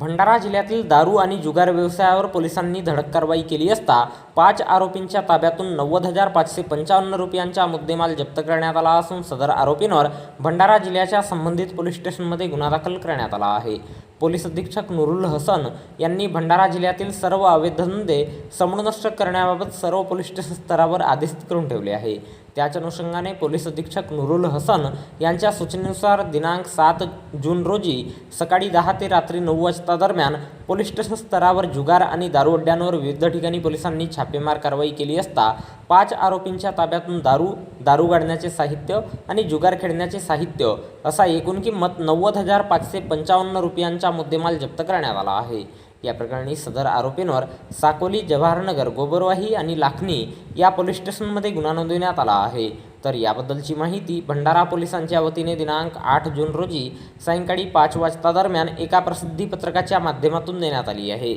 भंडारा जिल्ह्यातील दारू आणि जुगार व्यवसायावर पोलिसांनी धडक कारवाई केली असता पाच आरोपींच्या ताब्यातून नव्वद हजार पाचशे पंचावन्न रुपयांचा मुद्देमाल जप्त करण्यात आला असून सदर आरोपींवर भंडारा जिल्ह्याच्या संबंधित पोलीस स्टेशनमध्ये गुन्हा दाखल करण्यात आला आहे. पोलीस अधीक्षक नुरुल हसन यांनी भंडारा जिल्ह्यातील सर्व अवैध धंदे समूळनष्ट करण्याबाबत सर्व पोलीस स्टेशन स्तरावर आदेश करून ठेवले आहे. त्याच अनुषंगाने पोलीस अधीक्षक नुरुल हसन यांच्या सूचनेनुसार दिनांक सात जून रोजी सकाळी दहा ते रात्री नऊ वाजता दरम्यान पोलीस स्टेशन स्तरावर जुगार आणि दारू अड्ड्यांवर विविध ठिकाणी पोलिसांनी छापेमार कारवाई केली असता पाच आरोपींच्या ताब्यातून दारू दारू गाडण्याचे साहित्य आणि जुगार खेळण्याचे साहित्य असा एकूण किंमत नव्वद हजार पाचशे पंचावन्न रुपयांचा मुद्देमाल जप्त करण्यात आला आहे. या प्रकरणी सदर आरोपींवर साकोली जवाहरनगर गोबरवाही आणि लाखनी या पोलीस स्टेशनमध्ये गुन्हा नोंदवण्यात आला आहे. तर याबद्दलची माहिती भंडारा पोलिसांच्या वतीने दिनांक आठ जून रोजी सायंकाळी पाच वाजता दरम्यान एका प्रसिद्धीपत्रकाच्या माध्यमातून देण्यात आली आहे.